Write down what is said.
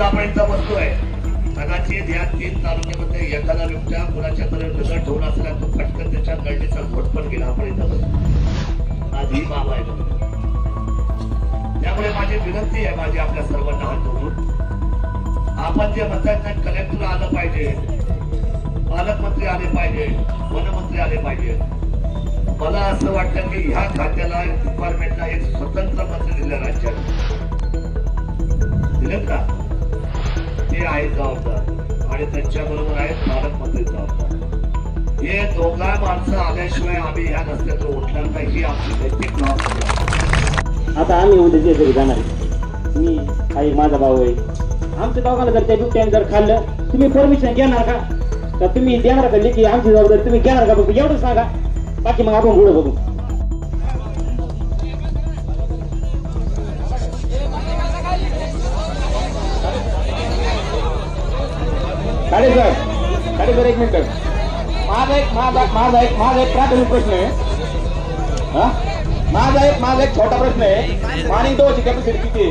दाबायचा आपण इथं बसतोय कदाचित या तीन तालुक्यामध्ये एखादा व्यक्त्या कुणाच्या तरी नजर ठेवून असला तो पटकन त्याच्या गळणीचा घोट पण गेला. आपण इथं बसतो आज ही बाब आहे. त्यामुळे माझी विनंती आहे माझी आपल्या सर्वांना हात जोडून. आपण जे म्हणतात त्या कलेक्टर आलं पाहिजे. पालकमंत्री आले पाहिजे. वनमंत्री आले पाहिजे. मला असं वाटतं की ह्या खात्याला आहेत जबाबदार. आणि त्यांच्याबरोबर आहेत पालकमंत्री जबाबदार. हे दोघा माणसं आल्याशिवाय आम्ही या रस्त्यातून उठणार नाही. ही आमची नैतिक जबाबदारी आता आम्ही उद्या जे घरी जाणार मी आई माझा भाऊ आहे. आमच्या दोघांना जर त्या बिबट्याने जर खाल्लं तुम्ही परमिशन घेणार का? तर तुम्ही देणार का? लेखी आमची जबाबदारी तुम्ही घेणार का? बघू एवढं सांगा. बाकी मग आपण पुढे बघू. साडे सर साडे सर एक मिनिट. माझा एक माझा माझा एक माझा एक प्राथमिक प्रश्न आहे. हा? माझा एक माझा एक छोटा प्रश्न आहे. पाणी दोची कॅपॅसिटी किती